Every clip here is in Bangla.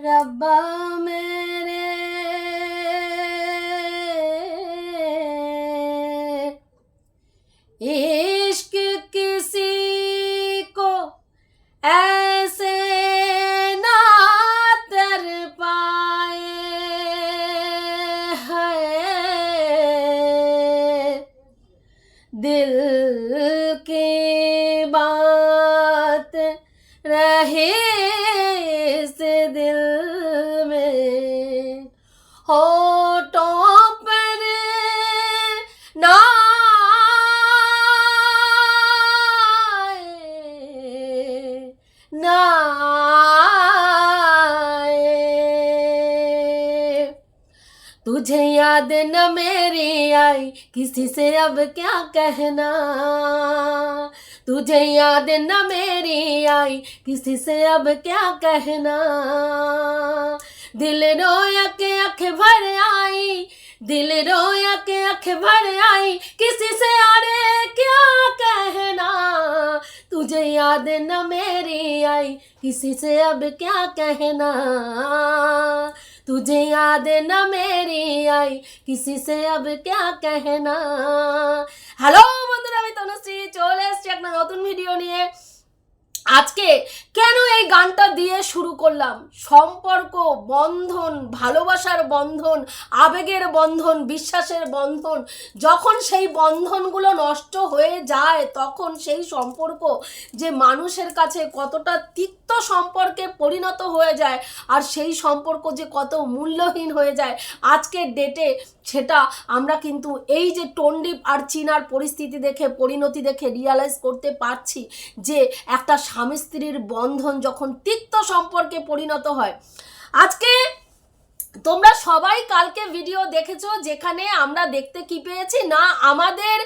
रब्बा मेरे तुझे याद न मेरी आई, किसी से अब क्या कहना? तुझे याद न मेरी आई, किसी से अब क्या कहना? दिल रोया के अख भर आई, दिल रोया के अख भर आई, किसी से अरे क्या कहना? तुझे याद न मेरी आई, किसी से अब क्या कहना? तुझे याद न मेरी आई किसी से अब क्या कहना হ্যালো বন্ধুরা আমি তনুশ্রী চলে এসেছি একটা নতুন ভিডিও নিয়ে আজকে কেন এই গানটা দিয়ে শুরু করলাম? সম্পর্ক, বন্ধন, ভালোবাসার বন্ধন, আবেগের বন্ধন, বিশ্বাসের বন্ধন, যখন সেই বন্ধনগুলো নষ্ট হয়ে যায়, তখন সেই সম্পর্ক যে মানুষের কাছে কতটা তিক্ত সম্পর্কে পরিণত হয়ে যায়, আর সেই সম্পর্ক যে কত মূল্যহীন হয়ে যায়, আজকের ডেটে সেটা আমরা কিন্তু এই যে টন্ডিপ আর চীনার পরিস্থিতি দেখে, পরিণতি দেখে রিয়ালাইজ করতে পারছি যে একটা স্বামী স্ত্রীর বন্ধন যখন তিক্ত সম্পর্কে পরিণত হয় আজকে তোমরা সবাই কালকে ভিডিও দেখেছ যেখানে আমরা দেখতে কি পেয়েছি? না, আমাদের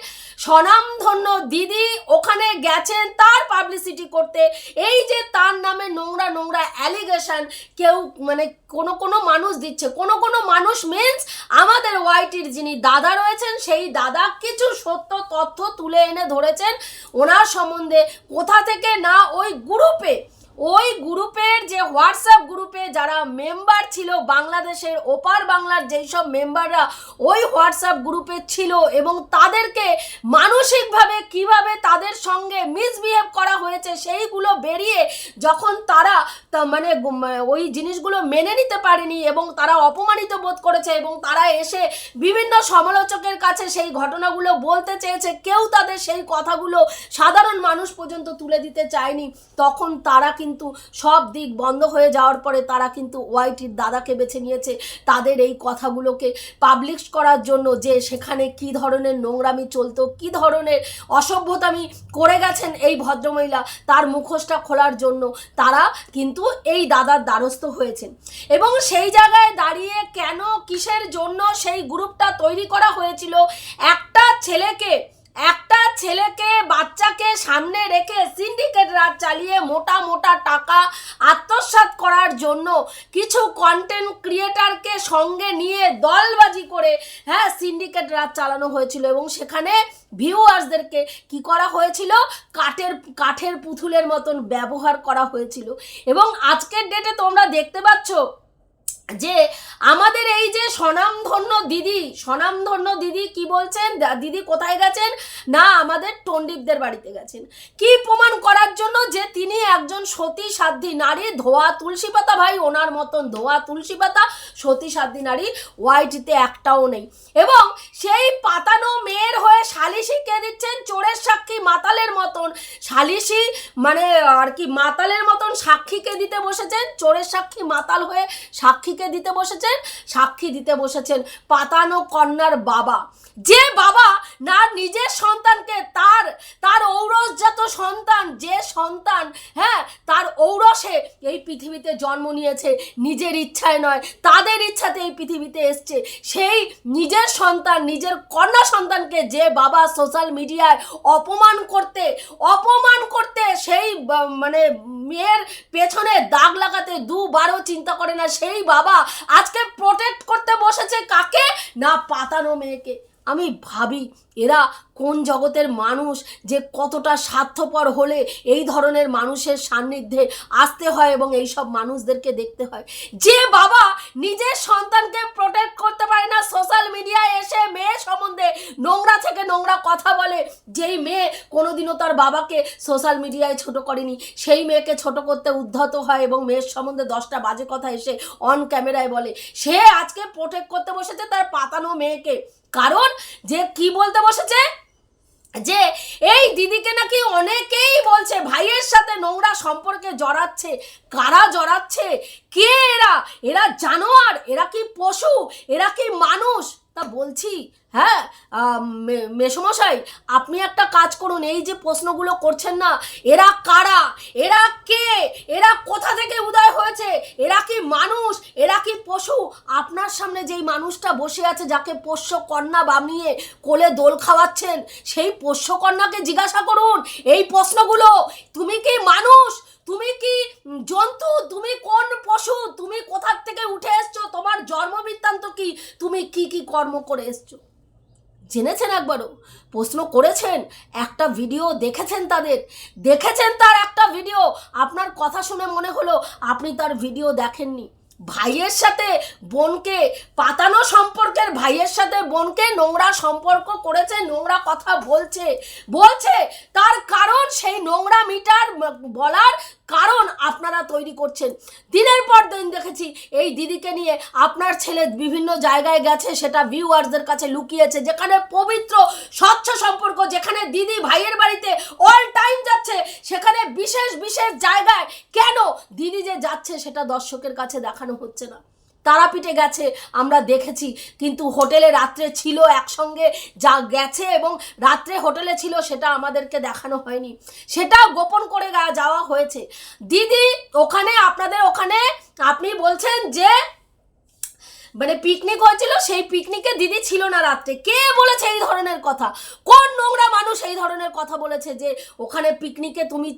স্বনামধন্য দিদি ওখানে গেছেন তার পাবলিসিটি করতে। এই যে তার নামে নোংরা নোংরা অ্যালিগেশন কেউ মানে কোনো কোনো মানুষ দিচ্ছে, কোনো কোনো মানুষ মিন্স আমাদের ওয়াইটির যিনি দাদা রয়েছেন, সেই দাদা কিছু সত্য তথ্য তুলে এনে ধরেছেন ওনার সম্বন্ধে। কোথা থেকে? না, ওই গ্রুপে ওই গ্রুপের যে হোয়াটসঅ্যাপ গ্রুপে যারা মেম্বার ছিল বাংলাদেশের, ওপার বাংলার যেই সব মেম্বাররা ওই হোয়াটসঅ্যাপ গ্রুপে ছিল এবং তাদেরকে মানসিকভাবে কীভাবে তাদের সঙ্গে মিসবিহেভ করা হয়েছে সেইগুলো বেরিয়ে যখন তারা মানে ওই জিনিসগুলো মেনে নিতে পারেনি এবং তারা অপমানিত বোধ করেছে এবং তারা এসে বিভিন্ন সমালোচকের কাছে সেই ঘটনাগুলো বলতে চেয়েছে, কেউ তাদের সেই কথাগুলো সাধারণ মানুষ পর্যন্ত তুলে দিতে চায়নি। তখন তারা কিন্তু সব দিক বন্ধ হয়ে যাওয়ার পরে তারা কিন্তু ওয়াইটির দাদাকে বেছে নিয়েছে। তাদের এই কথাগুলোকে পাবলিশ করার জন্য যে সেখানে কি ধরনের নোংরামি চলতো, কি ধরনের অসভ্যতামি করে গেছেন এই ভদ্রমহিলা, তার মুখোশটা খোলার জন্য তারা কিন্তু এই দাদার দ্বারস্থ হয়েছেন। এবং সেই জায়গায় দাঁড়িয়ে কেন, কিসের জন্য সেই গ্রুপটা তৈরি করা হয়েছিল? একটা ছেলেকে একটা ছেলেকে, বাচ্চাকে সামনে রেখে সিন্ডিকেট রাজ চালিয়ে মোটা মোটা টাকা আত্মসাৎ করার জন্য কিছু কন্টেন্ট ক্রিয়েটারকে সঙ্গে নিয়ে দলবাজি করে হ্যাঁ সিন্ডিকেট রাজ চালানো হয়েছিল এবং সেখানে ভিউয়ার্সদেরকে কি করা হয়েছিল? কাঠের কাঠের পুতুলের মতন ব্যবহার করা হয়েছিল। এবং আজকের ডেটে তোমরা দেখতে পাচ্ছ যে আমাদের এই যে স্বনামধন্য দিদি স্বনামধন্য দিদি কি বলছেন? দিদি কোথায় গেছেন? না, আমাদের টন্ডিপদের বাড়িতে গেছেন। কি প্রমাণ করার জন্য যে তিনি একজন সতী সাধ্যী নারী, ধোয়া তুলসী পাতা ভাই, ওনার মতন ধোয়া তুলসী পাতা সতী সাধ্যী নারী ওয়াইটিতে একটাও নেই। এবং সেই পাতানো মেয়ের হয়ে সালিশি কে দিচ্ছেন? চোরের সাক্ষী মাতালের মতন। সালিশি মানে আর কি মাতালের মতন সাক্ষীকে দিতে বসেছেন? চোরের সাক্ষী মাতাল হয়ে সাক্ষীকে দিতে বসেছেন সাক্ষী দিতে বসেছেন পাতানো কন্যার বাবা। যে বাবা না নিজের সন্তানকে, তার তার ঔরসজাত সন্তান, যে সন্তান হ্যাঁ তার ঔরসে এই পৃথিবীতে জন্ম নিয়েছে, নিজের ইচ্ছায় নয়, তাদের ইচ্ছাতে এই পৃথিবীতে এসছে। সেই নিজের সন্তান, নিজের কন্যা সন্তানকে যে বাবা সোশ্যাল মিডিয়ায় অপমান করতে অপমান করতে সেই মানে মেয়ের পেছনে দাগ লাগাতে দুবারও চিন্তা করে না, সেই বাবা আজকে প্রোটেক্ট করতে বসেছে কাকে? না পাতানো মেয়েকে। আমি ভাবি, এরা কোন জগতের মানুষ যে কতটা স্বার্থপর হলে এই ধরনের মানুষের সান্নিধ্যে আসতে হয় এবং এই সব মানুষদেরকে দেখতে হয়। যে বাবা নিজের সন্তানকে প্রোটেক্ট করতে পারে না সোশ্যাল মিডিয়ায় এসে মেয়ে সম্বন্ধে নোংরা থেকে নোংরা কথা বলে যেই মেয়ে কোনোদিনও তার বাবাকে সোশ্যাল মিডিয়ায় ছোট করেনি, সেই মেয়েকে ছোট করতে উদ্ধত হয় এবং মেয়ের সম্বন্ধে দশটা বাজে কথা এসে অন ক্যামেরায় বলে। সে আজকে প্রোটেক্ট করতে বসেছে তার পাতানো মেয়েকে। কারণ যে কি বলতে বসেছে? যে এই দিদিকে নাকি অনেকেই বলছে, ভাইয়ের সাথে নোংরা সম্পর্কে জড়াচ্ছে। কারা জড়াচ্ছে? কে এরা? এরা জানোয়ার, এরা কি পশু? এরা কি মানুষ? তা বলছি হ্যাঁ আহ, মে- আপনি একটা কাজ করুন এই যে প্রশ্নগুলো করছেন না এরা কারা? এরা কে? এরা কোথা থেকে উদয় হয়েছে? এরা কি মানুষ? এরা কি পশু? আপনার সামনে যেই মানুষটা বসে আছে যাকে পোষ্য কন্যা বানিয়ে কোলে দোল খাওয়াচ্ছেন সেই পোষ্য কন্যাকে জিজ্ঞাসা করুন এই প্রশ্নগুলো। তুমি কি মানুষ? তুমি কি জন্তু? তুমি কোন পশু? তুমি কোথার থেকে উঠে এসছো? তোমার জন্ম বৃত্তান্ত কি? তুমি কি কি কর্ম করে এসছো? জেনেছেন একবারও? প্রশ্ন করেছেন? একটা ভিডিও দেখেছেন তাদের? দেখেছেন তার একটা ভিডিও আপনার কথা শুনে মনে হলো আপনি তার ভিডিও দেখেননি। ভাইয়ের সাথে বোনকে, পাতানো সম্পর্কের ভাইয়ের সাথে বোনকে নোংরা সম্পর্ক করেছে, নোংরা কথা বলছে। বলছে, তার কারণ সেই নোংরা মিটার বলার কারণ আপনারা তৈরি করছেন। দিনের পর দিন দেখেছি, এই দিদিকে নিয়ে আপনার ছেলে বিভিন্ন জায়গায় গেছে, সেটা ভিউয়ার্সদের কাছে লুকিয়েছে, যেখানে পবিত্র, স্বচ্ছ সম্পর্ক, যেখানে দিদি ভাইয়ের বাড়িতে অল টাইম যাচ্ছে, সেখানে বিশেষ বিশেষ জায়গায় কেন দিদি যে যাচ্ছে সেটা দর্শকের কাছে দেখানো হচ্ছে না। তারাপীঠে গেছে, আমরা দেখেছি। কিন্তু হোটেলে রাত্রে ছিল একসঙ্গে, যা গেছে এবং রাত্রে হোটেলে ছিল সেটা আমাদেরকে দেখানো হয়নি। সেটাও গোপন করে যাওয়া হয়েছে। দিদি, ওখানে, আপনাদের ওখানে আপনি বলছেন যে মানে পিকনিক হয়েছিল, সেই পিকনিকে দিদি ছিল না রাত্রে। কে বলেছে এই ধরনের কথা? কোন নোংরা মানুষ এই ধরনের কথা বলেছে যে, ওখানে পিকনিকে তুমি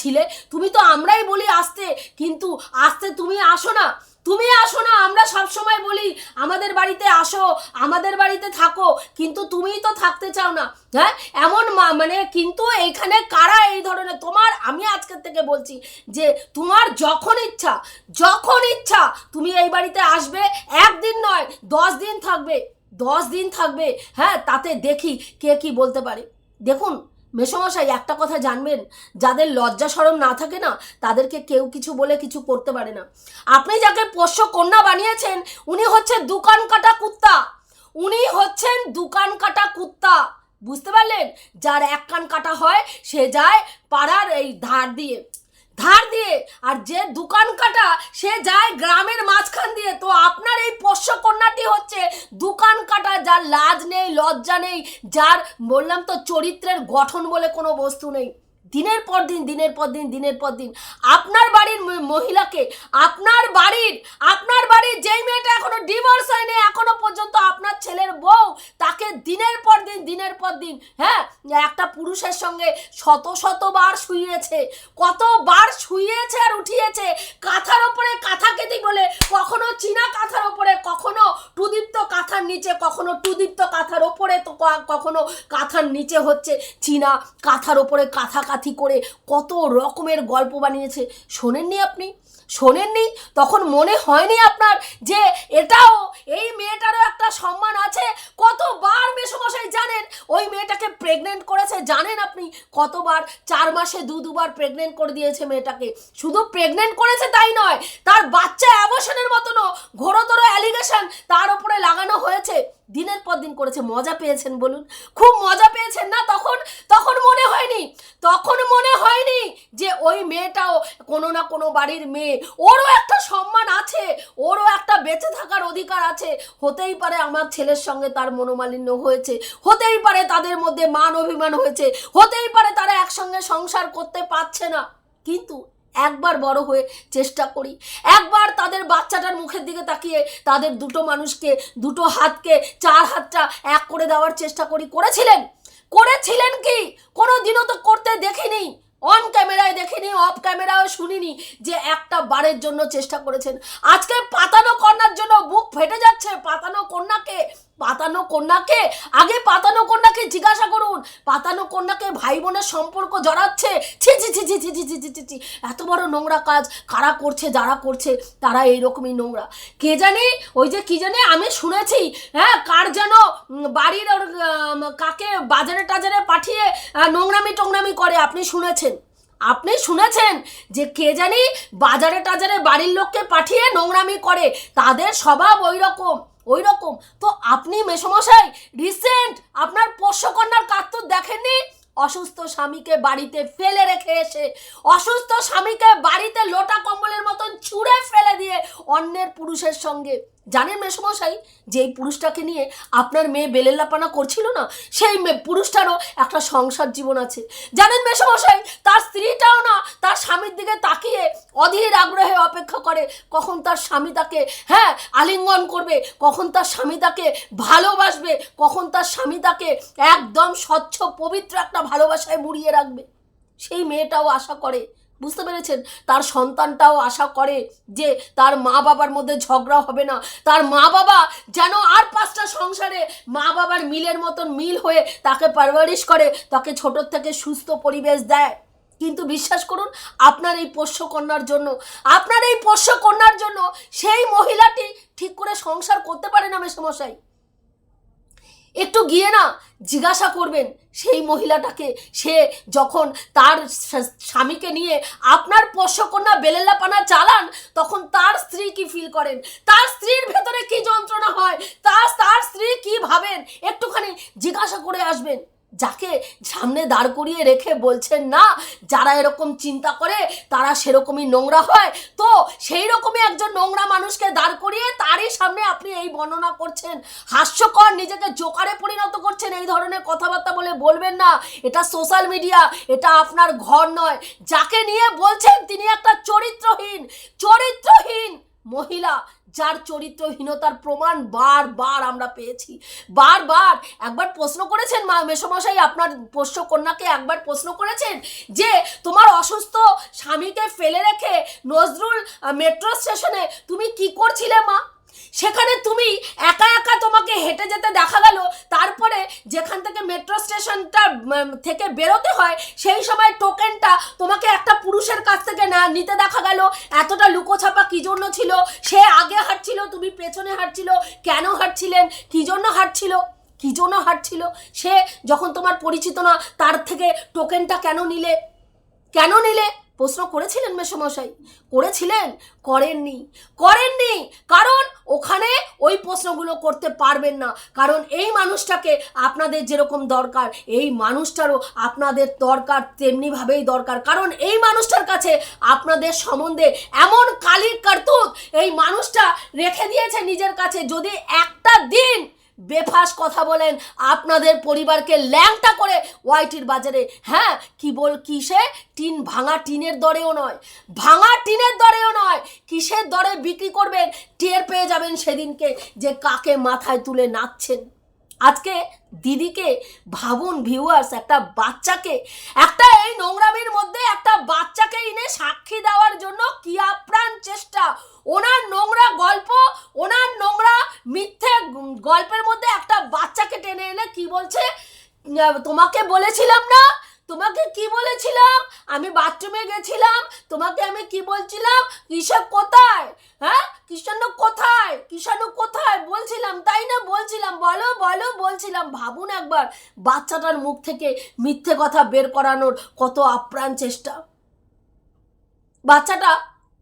ছিলে? তুমি তো আমরাই বলি আসতে, কিন্তু আসতে তুমি আসো না। তুমি আসো না, আমরা সব সময় বলি, আমাদের বাড়িতে আসো, আমাদের বাড়িতে থাকো, কিন্তু তুমিই তো থাকতে চাও না। হ্যাঁ? এমন মানে কিন্তু এইখানে কারা এই ধরনের? তোমার, আমি আজকের থেকে বলছি যে তোমার যখন ইচ্ছা যখন ইচ্ছা, তুমি এই বাড়িতে আসবে, একদিন নয়, দশ দিন থাকবে, দশ দিন থাকবে হ্যাঁ? তাতে দেখি কে কি বলতে পারে। দেখুন মেসমশাই, একটা কথা জানবেন, যাদের লজ্জা সরম না থাকে না, তাদেরকে কেউ কিছু বলে কিছু করতে পারে না। আপনি যাকে পোষ্য কন্যা বানিয়েছেন, উনি হচ্ছে দোকান কাটা কুত্তা। উনি হচ্ছেন দোকান কাটা কুত্তা। বুঝতে পারলেন? যার এক কান কাটা হয়, সে যায় পাড়ার এই ধার দিয়ে। ধার দিয়ে আর যে দোকান কাটা, সে যায় গ্রামের মাঝখান দিয়ে। তো আপনার এই পোষ্য কন্যাটি হচ্ছে দোকান কাটা, যার লাজ নেই, লজ্জা নেই, যার বললাম তো চরিত্রের গঠন বলে কোনো বস্তু নেই। দিনের পর দিন, দিনের পর দিন, দিনের পর দিন। আপনার বাড়ির মহিলাকে, আপনার বাড়ির আপনার বাড়ির যেই মেয়েটা এখনও ডিভোর্স হয়নি, এখনও পর্যন্ত আপনার ছেলের বউ, তাকে দিনের পর দিন, দিনের পর দিন হ্যাঁ একটা পুরুষের সঙ্গে শত শতবার শুইয়েছে, কতবার শুইয়েছে আর উঠিয়েছে, কাঁথার ওপরে কাঁথা কেতি বলে, কখনো চীনা কাঁথার ওপরে, কখনো টুদীপ্ত কাঁথার নিচে, কখনো টুদীপ্ত কাঁথার ওপরে, তো কখনো কাঁথার নিচে হচ্ছে চীনা কাঁথার ওপরে কাঁথা কাথি করে কত রকমের গল্প বানিয়েছে। শোনেননি আপনি? শোনেননি? তখন মনে হয়নি আপনার যে এটাও, এই মেয়েটারও একটা সম্মান আছে? কতবার মেসমশাই জানেন, ওই মেয়েটাকে প্রেগনেন্ট করেছে জানেন আপনি? কতবার? চার মাসে দু দুবার প্রেগনেন্ট করে দিয়েছে মেয়েটাকে। শুধু প্রেগনেন্ট করেছে তাই নয়, তার বাচ্চা অ্যাবর্শনের মতনও, ঘোরতর অ্যালিগেশন তার উপরে লাগানো হয়েছে। দিনের পর দিন করেছে, মজা পেয়েছেন বলুন। খুব মজা পেয়েছেন না তখন? তখন মনে হয়নি, তখন মনে হয়নি যে ওই মেয়েটাও কোনো না কোনো বাড়ির মেয়ে। ওরও একটা সম্মান আছে, ওরও একটা বেঁচে থাকার অধিকার আছে। হতেই পারে আমার ছেলের সঙ্গে তার মনোমালিন্য হয়েছে, হতেই পারে তাদের মধ্যে মান অভিমান হয়েছে, হতেই পারে তারা একসঙ্গে সংসার করতে পারছে না। কিন্তু একবার বড় হয়ে চেষ্টা করি। একবার তাদের বাচ্চাটার মুখের দিকে তাকিয়ে তাদের দুটো মানুষকে, দুটো হাতকে, চার হাতটা এক করে দেওয়ার চেষ্টা করি। করেছিলেন? করেছিলেন কি? কোনো দিনও তো করতে দেখিনি। অন ক্যামেরায় দেখিনি অফ ক্যামেরায় শুনিনি যে একটা বারের জন্য চেষ্টা করেছেন। আজকে পাতানো কন্যার জন্য বুক ফেটে যাচ্ছে। পাতানো কন্যাকে পাতানো কন্যাকে? আগে পাতানো কন্যাকে জিজ্ঞাসা করুন। পাতানো কন্যাকে ভাই বোনের সম্পর্ক জড়াচ্ছে? ছি ছি ছি ছি ছি ছি ছি ছি ছি ছি। এত বড় নোংরা কাজ। কারা করছে যারা করছে তারা এইরকমই নোংরা। কে জানি? ওই যে কি জানে? আমি শুনেছি হ্যাঁ কার যেন বাড়ির ওর, কাকে বাজারে টাজারে পাঠিয়ে নোংরামি টোংরামি করে। আপনি শুনেছেন? আপনি শুনেছেন যে কে জানি বাজারে টাজারে বাড়ির লোককে পাঠিয়ে নোংরামি করে? তাদের স্বভাব ওই রকম ওই রকম তো আপনি মেসমশাই রিসেন্ট আপনার পোষ্যকন্যার তো দেখেননি? অসুস্থ স্বামীকে বাড়িতে ফেলে রেখে এসে, অসুস্থ স্বামীকে বাড়িতে লোটা কম্বলের মতন ছুঁড়ে ফেলে দিয়ে অন্যের পুরুষের সঙ্গে জানেন মেসমশাই, যে এই পুরুষটাকে নিয়ে আপনার মেয়ে বেলেল্লাপানা করছিল না, সেই মেয়ে পুরুষটারও একটা সংসার জীবন আছে। জানেন মেসমশাই, তার স্ত্রীটাও না, তার স্বামীর দিকে তাকিয়ে অধীর আগ্রহে অপেক্ষা করে, কখন তার স্বামী তাকে হ্যাঁ আলিঙ্গন করবে, কখন তার স্বামী তাকে ভালোবাসবে, কখন তার স্বামী তাকে একদম স্বচ্ছ, পবিত্র একটা ভালোবাসায় মুড়িয়ে রাখবে। সেই মেয়েটাও আশা করে বুঝতে পেরেছেন? তার সন্তানটাও আশা করে যে তার মা বাবার মধ্যে ঝগড়া হবে না। তার মা বাবা যেন আর পাঁচটা সংসারে মা বাবার মিলের মতন মিল হয়ে তাকে পারভারিশ করে, তাকে ছোটোর থেকে সুস্থ পরিবেশ দেয়। কিন্তু বিশ্বাস করুন, আপনার এই পোষ্য কন্যার জন্য, আপনার এই পোষ্য কন্যার জন্য সেই মহিলাটি ঠিক করে সংসার করতে পারে না মেসমশাই। একটু গিয়ে না জিজ্ঞাসা করবেন সেই মহিলাটাকে। সে যখন তার স্বামীকে নিয়ে আপনার পোষ্যকন্যা বেলেলাপানা চালান, তখন তার স্ত্রী কি ফিল করেন? তার স্ত্রীর ভেতরে কি যন্ত্রণা হয়? তার তার স্ত্রী কি ভাবেন? একটুখানি জিজ্ঞাসা করে আসবেন। যাকে সামনে দাঁড় করিয়ে রেখে বলছেন, না, যারা এরকম চিন্তা করে, তারা সেরকমই নোংরা হয়। তো সেই রকমই একজন নোংরা মানুষকে দাঁড় করিয়ে তারই সামনে আপনি এই বর্ণনা করছেন। হাস্যকর, নিজেকে জোকারে পরিণত করছেন এই ধরনের কথাবার্তা বলে বলবেন না। এটা সোশ্যাল মিডিয়া, এটা আপনার ঘর নয়। যাকে নিয়ে বলছেন, তিনি একটা চরিত্রহীন চরিত্রহীন মহিলা। যার চরিত্রহীনতার প্রমাণ বারবার আমরা পেয়েছি। বারবার একবার প্রশ্ন করেছেন মা মেসমশাই, আপনার পোষ্য কন্যাকে একবার প্রশ্ন করেছেন যে, তোমার অসুস্থ স্বামীকে ফেলে রেখে নজরুল মেট্রো স্টেশনে তুমি কি করছিলে মা? সেখানে তুমি একা একা তোমাকে হেঁটে যেতে দেখা গেল তারপরে যেখান থেকে মেট্রো স্টেশনটা উম, থেকে বেরোতে হয়, সেই সময় টোকেনটা তোমাকে একটা পুরুষের কাছ থেকে না, নিতে দেখা গেল। এতটা লুকোছাপা কি জন্য ছিল? সে আগে হাঁটছিল, তুমি পেছনে হাঁটছিল, কেন হাঁটছিলেন? কি জন্য হাঁটছিল? কি জন্য হাঁটছিল? সে যখন তোমার পরিচিত না, তার থেকে টোকেনটা কেন নিলে? কেন নিলে? প্রশ্ন করেছিলেন মেসমশাই? করেছিলেন? করেননি। করেননি! কারণ ওখানে ওই প্রশ্নগুলো করতে পারবেন না। কারণ এই মানুষটাকে আপনাদের যেরকম দরকার, এই মানুষটারও আপনাদের দরকার তেমনিভাবেই দরকার। কারণ এই মানুষটার কাছে আপনাদের সম্বন্ধে এমন কালির কার্তুত এই মানুষটা রেখে দিয়েছে নিজের কাছে। যদি একটা দিন বেফাস কথা বলেন, আপনাদের পরিবারকে ল্যাংটা করে ওয়াইটির বাজারে। হ্যাঁ কি বল, কিসে? টিন ভাঙা টিনের দরেও নয়। ভাঙা টিনের দরেও নয়। কিসের দরে বিক্রি করবেন? টের পেয়ে যাবেন সেদিনকে যে কাকে মাথায় তুলে নাচছেন। আজকে দিদিকে, ভাবুন ভিউয়ার্স একটা বাচ্চাকে, একটা এই নোংরামির মধ্যে একটা বাচ্চাকে এনে সাক্ষী দেওয়ার জন্য কি আপ্রাণ চেষ্টা? ওনার নোংরা গল্প, ওনার নোংরা মিথ্যে গল্পের মধ্যে একটা বাচ্চাকে টেনে এনে কি বলছে? তোমাকে বলেছিলাম না? তোমাকে কি বলেছিলাম? আমি বাথরুমে গেছিলাম। তোমাকে আমি কি বলছিলাম? কিসব কোথায়? হ্যাঁ? কিষাণু কোথায়? কিষাণু কোথায়? বলছিলাম, তাই না? বলছিলাম, বলো বলো, বলছিলাম। ভাবুন একবার বাচ্চাটার মুখ থেকে মিথ্যে কথা বের করানোর কত আপ্রাণ চেষ্টা। বাচ্চাটা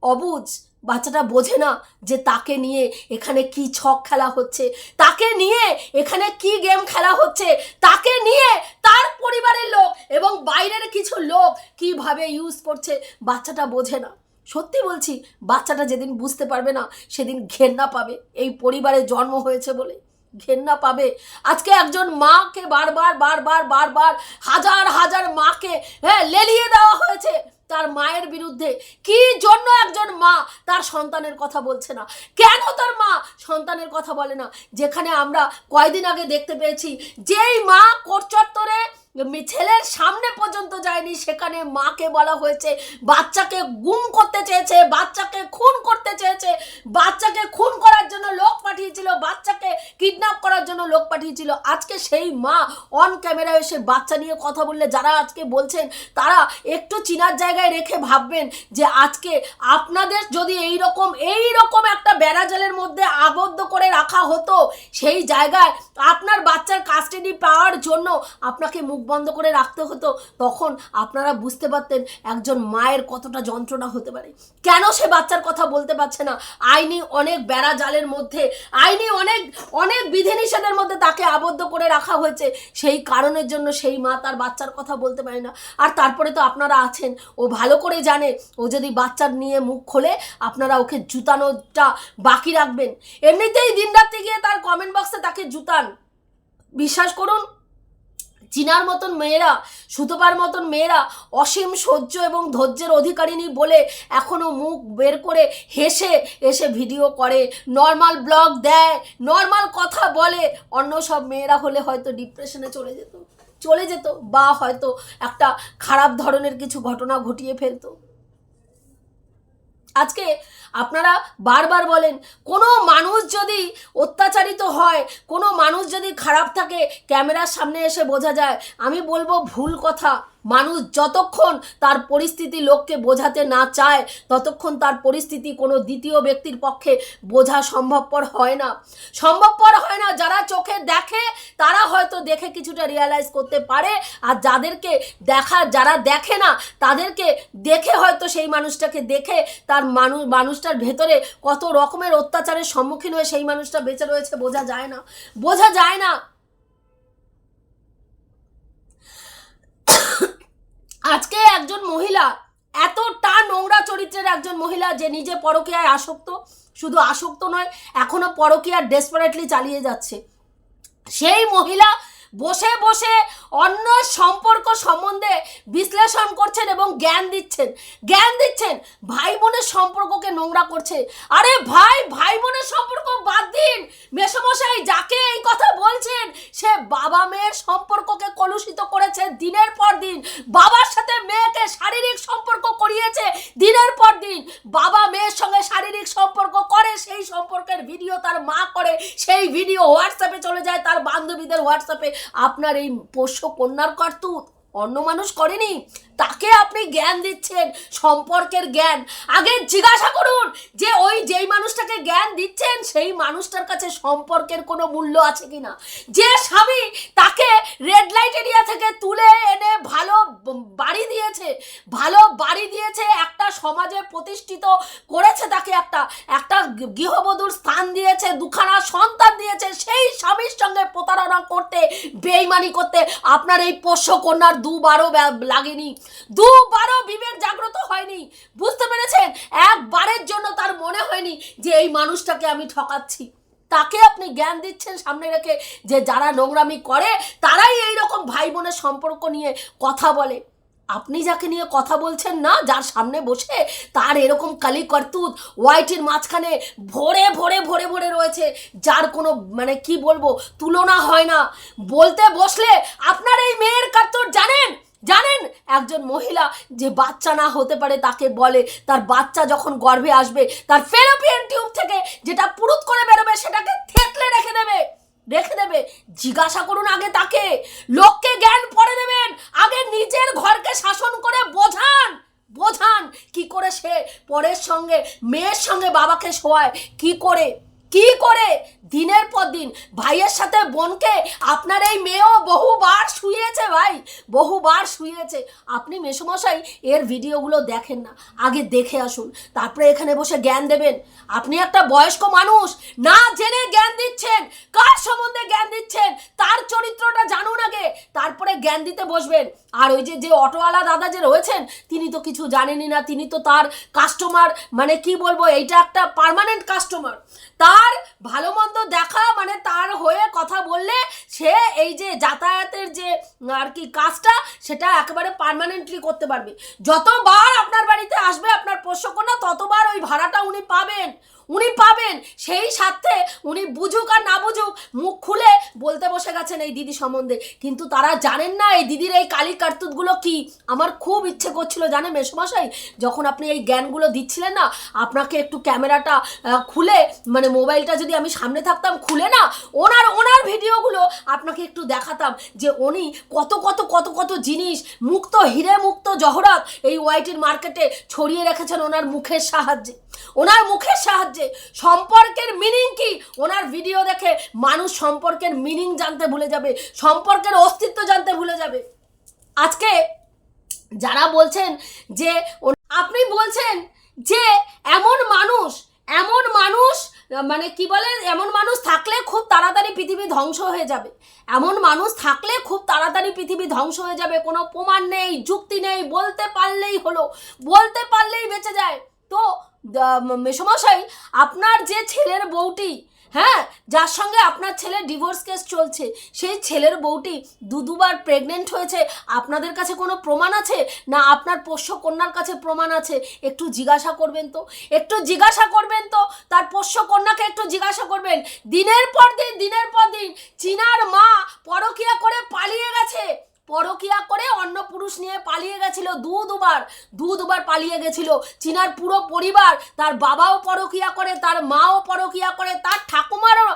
অবুঝ বাচ্চাটা বোঝে না যে তাকে নিয়ে এখানে কি ছক খেলা হচ্ছে, তাকে নিয়ে এখানে কি গেম খেলা হচ্ছে, তাকে নিয়ে তার পরিবারের লোক এবং বাইরের কিছু লোক কীভাবে ইউজ করছে, বাচ্চাটা বোঝে না। সত্যি বলছি, বাচ্চাটা যেদিন বুঝতে পারবে না, সেদিন ঘেন্না পাবে। এই পরিবারে জন্ম হয়েছে বলে ঘেন্না পাবে। আজকে একজন মাকে বারবার বারবার বারবার, হাজার হাজার মাকে হ্যাঁ লেলিয়ে দেওয়া হয়েছে। তার মায়ের বিরুদ্ধে? কি জন্য একজন মা তার সন্তানের কথা বলছে না? কেন তার মা সন্তানের কথা বলে না? যেখানে আমরা কয়দিন আগে দেখতে পেয়েছি, যেই মা করচত্তরে ছেলের সামনে পর্যন্ত যায়নি, সেখানে মাকে বলা হয়েছে, বাচ্চাকে গুম করতে চেয়েছে, বাচ্চাকে খুন করতে চেয়েছে, বাচ্চাকে খুন করার জন্য লোক পাঠিয়েছিল, বাচ্চাকে কিডন্যাপ করার জন্য লোক পাঠিয়েছিল। আজকে সেই মা অন ক্যামেরা এসে বাচ্চা নিয়ে কথা বললে, যারা আজকে বলছেন, তারা একটু চিনার জায়গায় রেখে ভাববেন যে আজকে আপনাদের যদি এই রকম এই রকম একটা বেড়াজালের মধ্যে আবদ্ধ করে রাখা হতো, সেই জায়গায় আপনার বাচ্চার কাস্টাডি পাওয়ার জন্য আপনাকে মুখ বন্ধ করে রাখতে হতো, তখন আপনারা বুঝতে পারতেন একজন মায়ের কতটা যন্ত্রণা হতে পারে। কেন সে বাচ্চার কথা বলতে পারছে না? আইনি অনেক বেড়া জালের মধ্যে, আইনি অনেক অনেক বিধিনিষেধের মধ্যে তাকে আবদ্ধ করে রাখা হয়েছে। সেই কারণের জন্য সেই মা তার বাচ্চার কথা বলতে পারে না। আর তারপরে তো আপনারা আছেন, ও ভালো করে জানে, ও যদি বাচ্চার নিয়ে মুখ খোলে, আপনারা ওকে জুতানোটা বাকি রাখবেন। এমনিতেই দিন রাত্রি গিয়ে তার কমেন্ট বক্সে তাকে জুতান। বিশ্বাস করুন চিনার মতন মেয়েরা, সুতোপার মতন মেয়েরা অসীম সহ্য এবং ধৈর্যের অধিকারিণী বলে এখনও মুখ বের করে হেসে এসে ভিডিও করে। নর্মাল ব্লগ দেয়, নর্মাল কথা বলে। অন্য সব মেয়েরা হলে হয়তো ডিপ্রেশনে চলে যেত চলে যেত বা হয়তো একটা খারাপ ধরনের কিছু ঘটনা ঘটিয়ে ফেলতো। আজকে আপনারা বারবার বলেন, কোনো মানুষ যদি অত্যাচারিত হয়, কোনো মানুষ যদি খারাপ থাকে, ক্যামেরার সামনে এসে বোঝা যায়। আমি বলব ভুল কথা। মানুষ যতক্ষণ তার পরিস্থিতি লোককে বোঝাতে না চায়, ততক্ষণ তার পরিস্থিতি কোনো দ্বিতীয় ব্যক্তির পক্ষে বোঝা সম্ভবপর হয় না। সম্ভবপর হয় না, যারা চোখে দেখে, তারা হয়তো দেখে কিছুটা রিয়ালাইজ করতে পারে, আর যাদেরকে দেখা, যারা দেখে না, তাদেরকে দেখে হয়তো সেই মানুষটাকে দেখে, তার মানুষ মানুষটার ভেতরে কত রকমের অত্যাচারের সম্মুখীন হয়ে সেই মানুষটা বেঁচে রয়েছে, বোঝা যায় না। বোঝা যায় না আজকে একজন মহিলা এতটা নোংরা চরিত্রের একজন মহিলা যে নিজে পরকীয়ায় আসক্ত, শুধু আসক্ত নয়, এখনও পরকীয়া ডেসপারেটলি চালিয়ে যাচ্ছে। সেই মহিলা বসে বসে অন্য সম্পর্ক সম্বন্ধে বিশ্লেষণ করছেন এবং জ্ঞান দিচ্ছেন। জ্ঞান দিচ্ছেন ভাই বোনের সম্পর্ককে নোংরা করছে। আরে ভাই ভাই বোনের সম্পর্ক বাদ দিন। মেসমশাই যাকে এই কথা বলছেন, সে বাবা মেয়ের সম্পর্ককে কলুষিত করেছে দিনের পর দিন। বাবার সাথে মেয়েকে শারীরিক সম্পর্ক করিয়েছে দিনের পর দিন। বাবা মেয়ের সঙ্গে শারীরিক সম্পর্ক করে, সেই সম্পর্কের ভিডিও তার মা করে, সেই ভিডিও হোয়াটসঅ্যাপে চলে যায়, তার বান্ধবীদের হোয়াটসঅ্যাপে। আপনার এই পোষ্য কন্যার কার্তুত অন্য মানুষ করেনি? তাকে আপনি জ্ঞান দিচ্ছেন, সম্পর্কের জ্ঞান। আগে জিজ্ঞাসা করুন যে ওই যেই মানুষটাকে জ্ঞান দিচ্ছেন, সেই মানুষটার কাছে সম্পর্কের কোনো মূল্য আছে কি না যে স্বামী তাকে রেড লাইট এরিয়া থেকে তুলে এনে ভালো বাড়ি দিয়েছে, ভালো বাড়ি দিয়েছে, একটা সমাজে প্রতিষ্ঠিত করেছে তাকে একটা একটা গৃহবধূর স্থান দিয়েছে, দুখানা সন্তান দিয়েছে, সেই স্বামীর সঙ্গে প্রতারণা করতে, বেইমানি করতে, আপনার এই পোষ্য কন্যার দুবারও লাগেনি। দুবারও বিবেক জাগ্রত হয়নি। বুঝতে পেরেছেন? একবারের জন্য তার মনে হয়নি যে এই মানুষটাকে আমি ঠকাচ্ছি। তাকে আপনি জ্ঞান দিচ্ছেন সামনে রেখে যে যারা নোংরামি করে, তারাই এই রকম ভাই বোনের সম্পর্ক নিয়ে কথা বলে। আপনি যাকে নিয়ে কথা বলছেন না, যার সামনে বসে তার এরকম কালি করতুত হোয়াইটের মাঝখানে ভরে ভরে ভরে ভরে রয়েছে, যার কোনো মানে কি বলব, তুলনা হয় না। বলতে বসলে আপনার এই মেয়ের কার্তুর জানেন? জানেন? একজন মহিলা যে বাচ্চা না হতে পারে তাকে বলে, তার বাচ্চা যখন গর্ভে আসবে, তার ফেরোপিয়ান টিউব থেকে যেটা পুরুত করে বেরোবে, সেটাকে থেতলে রেখে দেবে। রেখে দেবে। জিজ্ঞাসা করুন আগে তাকে। লোককে জ্ঞান পরে দেবেন আগে নিজের ঘরকে শাসন করে বোঝান। বোঝান কি করে সে পরের সঙ্গে, মেয়ের সঙ্গে বাবাকে শোয়ায়, কি করে? কি করে দিনের পর দিন? ভাইয়ের সাথে বোনকে আপনার এই মেয়েও বহুবার শুয়েছে ভাই, বহুবার শুয়েছে। আপনি মেসমশাই, এর ভিডিওগুলো দেখেন না। আগে দেখে আসুন। তারপরে এখানে বসে জ্ঞান দেবেন। আপনি একটা বয়স্ক মানুষ, না জেনে জ্ঞান দিচ্ছেন। কার সম্বন্ধে জ্ঞান দিচ্ছেন? তার চরিত্রটা জানুন আগে। তারপরে জ্ঞান দিতে বসবেন। আর ওই যে যে অটোওয়ালা দাদা যে রয়েছেন, তিনি তো কিছু জানেনই না, তিনি তো তার কাস্টমার মানে কি বলব, এইটা একটা পার্মানেন্ট কাস্টমার তার ভালো মন্দ দেখা মানে তার হয়ে কথা বললে সে এই যে যাতায়াতের যে, আর কি কাজটা, সেটা একেবারে পারমানেন্টলি করতে পারবে। যতবার আপনার বাড়িতে আসবে আপনার পোষ্যকন্যা ততবার ওই ভাড়াটা উনি পাবেন। উনি পাবেন সেই সাথে উনি বুঝুক আর না বুঝুক, মুখ খুলে বলতে বসে গেছেন এই দিদি সম্বন্ধে। কিন্তু তারা জানেন না এই দিদির এই কালি কার্তুতগুলো কি? আমার খুব ইচ্ছে করছিল জানে মেসমশাই? যখন আপনি এই জ্ঞানগুলো দিচ্ছিলেন না, আপনাকে একটু ক্যামেরাটা খুলে মানে মোবাইলটা যদি আমি সামনে থাকতাম, খুলে না না ওনার ওনার ভিডিওগুলো আপনাকে একটু দেখাতাম যে উনি কত কত কত কত জিনিস, মুক্ত, হিরে মুক্ত জহরাত এই ওয়াইটির মার্কেটে ছড়িয়ে রেখেছেন ওনার মুখের সাহায্যে। ওনার মুখের সাহায্যে। সম্পর্কের মিনিং কি? ওনার ভিডিও দেখে মানুষ সম্পর্কের মিনিং জানতে ভুলে যাবে, সম্পর্কের অস্তিত্ব জানতে ভুলে যাবে। আজকে যারা বলছেন যে, আপনি বলছেন যে এমন মানুষ এমন মানুষ মানে কি বলে, এমন মানুষ থাকলে খুব তাড়াতাড়ি পৃথিবী ধ্বংস হয়ে যাবে। এমন মানুষ থাকলে খুব তাড়াতাড়ি পৃথিবী ধ্বংস হয়ে যাবে। কোনো প্রমাণ নেই, যুক্তি নেই, বলতে পারলেই হলো, বলতে পারলেই বেঁচে যায়। তো মেসোমশাই, আপনার যে ছেলের বউটি হ্যাঁ যার সঙ্গে আপনার ছেলের ডিভোর্স কেস চলছে, সেই ছেলের বউটি দু দুবার প্রেগনেন্ট হয়েছে, আপনাদের কাছে কোনো প্রমাণ আছে? না, আপনার পোষ্য কন্যার কাছে প্রমাণ আছে? একটু জিজ্ঞাসা করবেন তো? একটু জিজ্ঞাসা করবেন তো? তার পোষ্য কন্যাকে একটু জিজ্ঞাসা করবেন? দিনের পর দিন, দিনের পর দিন, চীনার মা পরকিয়া করে পালিয়ে গেছে। পরকিয়া করে অন্য পুরুষ নিয়ে পালিয়ে গেছিল দু দুবার দু দুবার পালিয়ে গেছিল। চীনার পুরো পরিবার তার বাবাও পরকিয়া করে, তার মাও পরকিয়া করে, তার ঠাকুমারও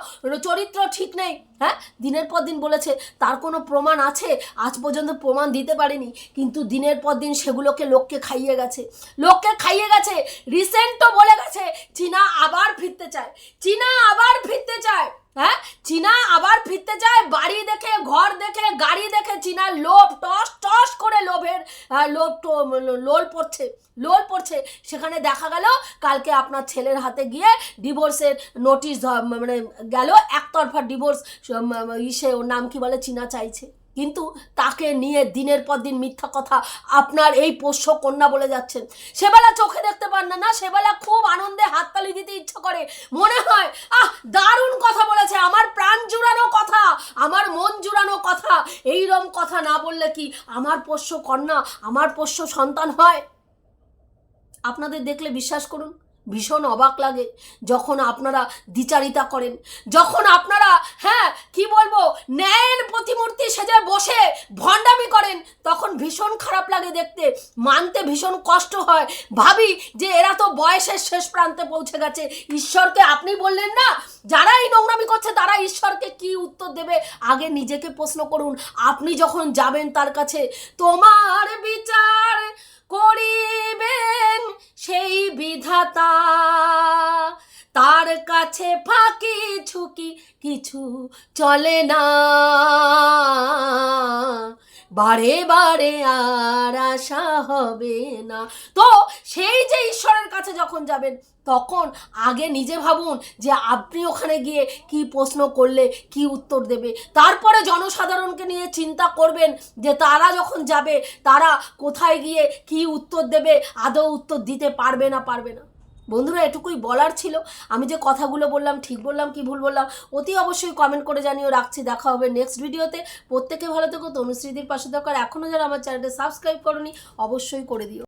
চরিত্র ঠিক নেই হ্যাঁ? দিনের পর দিন বলেছে, তার কোনো প্রমাণ আছে? আজ পর্যন্ত প্রমাণ দিতে পারেনি, কিন্তু দিনের পর দিন সেগুলোকে লোককে খাইয়ে গেছে। লোককে খাইয়ে গেছে রিসেন্টও বলে গেছে, চীনা আবার ফিরতে চায়। চীনা আবার ফিরতে চায়। হ্যাঁ? চীনা আবার ফিরতে চায় বাড়ি দেখে ঘর দেখে গাড়ি দেখে চীনার লোভ টস টস করে লোভের আহ, লোভ লোল পড়ছে লোল পড়ছে। সেখানে দেখা গেল কালকে আপনার ছেলের হাতে গিয়ে ডিভোর্সের নোটিশ মানে গেল একতরফা ডিভোর্স ইসে ওর নাম কি বলে? চীনা চাইছে। কিন্তু তাকে নিয়ে দিনের পর দিন মিথ্যা কথা আপনার এই পোষ্য কন্যা বলে যাচ্ছেন। সেবেলা চোখে দেখতে পান না না সেবেলা খুব আনন্দে হাততালি দিতে ইচ্ছা করে। মনে হয়, আহ, দারুণ কথা বলেছে, আমার প্রাণ জুড়ানো কথা, আমার মন জুড়ানো কথা। এইরম কথা না বললে কি আমার পোষ্য কন্যা, আমার পোষ্য সন্তান হয়? আপনাদের দেখলে বিশ্বাস করুন। ভীষণ অবাক লাগে যখন আপনারা দ্বিচারিতা করেন, যখন আপনারা হ্যাঁ কি বলব, ন্যায়ের প্রতিমূর্তি সেজে বসে ভণ্ডামি করেন, তখন ভীষণ খারাপ লাগে দেখতে, মানতে ভীষণ কষ্ট হয়। ভাবি যে এরা তো বয়সের শেষ প্রান্তে পৌঁছে গেছে, ঈশ্বরকে আপনি বললেন না? যারা এই নোংরামি করছে তারা ঈশ্বরকে কি উত্তর দেবে? আগে নিজেকে প্রশ্ন করুন, আপনি যখন যাবেন তার কাছে, তোমার বিচার করিবেন সেই বিধাতা। তার কাছে ফাঁকি ঝুঁকি কিছু চলে না। বারে বারে আর আশা হবে না। তো সেই যে ঈশ্বরের কাছে যখন যাবেন, তখন আগে নিজে ভাবুন যে আপনি ওখানে গিয়ে কি প্রশ্ন করলে কি উত্তর দেবে। তারপরে জনসাধারণকে নিয়ে চিন্তা করবেন যে তারা যখন যাবে, তারা কোথায় গিয়ে কি উত্তর দেবে, আদৌ উত্তর দিতে পারবে না পারবে না। বন্ধুরা, এটুকুই বলার ছিল। আমি যে কথাগুলো বললাম, ঠিক বললাম কি ভুল বললাম, অতি অবশ্যই কমেন্ট করে জানিও। রাখছি, দেখা হবে নেক্সট ভিডিওতে প্রত্যেকে ভালো থেকো, তনুশ্রীদির পাশে দরকার এখনও যারা আমার চ্যানেলটা সাবস্ক্রাইব করনি, অবশ্যই করে দিও।